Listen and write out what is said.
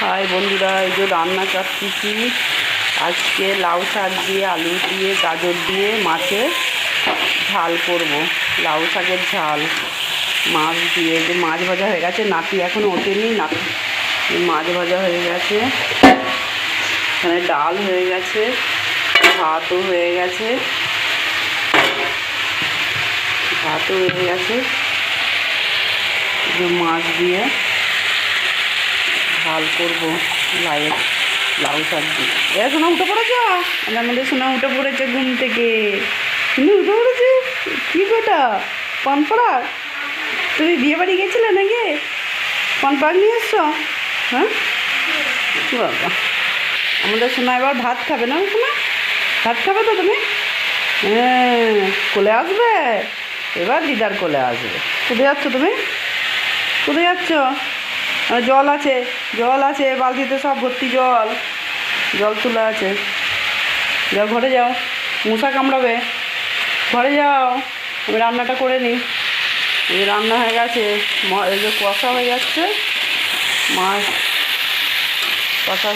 High বন্ধুরা, এই যে রান্না করতেছি আজকে লাউ শাক দিয়ে আলু দিয়ে গাজর দিয়ে মাছের ঝাল করব। লাউ শাকের ঝাল, মাছ দিয়ে। যে মাছ ভাজা হয়ে গেছে, নাতি এখন ওঠেনি। নাতি মাছ ভাজা হয়ে গেছে। এখানে ডাল হয়ে গেছে, ভাতও হয়ে গেছে। ভাতও হয়ে গেছে। মাছ দিয়ে ঝাল করব লাউয়ের লাউ শাক দিয়ে। এ শোনা উঠে পড়েছ? মধ্যে শোনা উঠে পড়েছে ঘুম থেকে। তুমি উঠে পড়েছে? কী গোটা পানপড়া তুমি বিয়ে বাড়ি গেছিলে নাকি? পানপাক নিয়ে এসছো? হ্যাঁ? বাবা। আমাদের সোনা এবার ভাত খাবে না শোনা ভাত খাবে তো তুমি? হ্যাঁ কোলে আসবে? এবার দিদার কোলে আসবে। কোথায় যাচ্ছ তুমি? কোথায় যাচ্ছ? জল আছে জল আছে, বালতিতে সব ভর্তি জল। জল তুলে আছে। যাও, ঘরে যাও, মশা কামড়াবে। ঘরে যাও, আমি রান্নাটা করে নিই। এই রান্না হয়ে গেছে। এই যে কষা হয়ে যাচ্ছে। মাছ কষা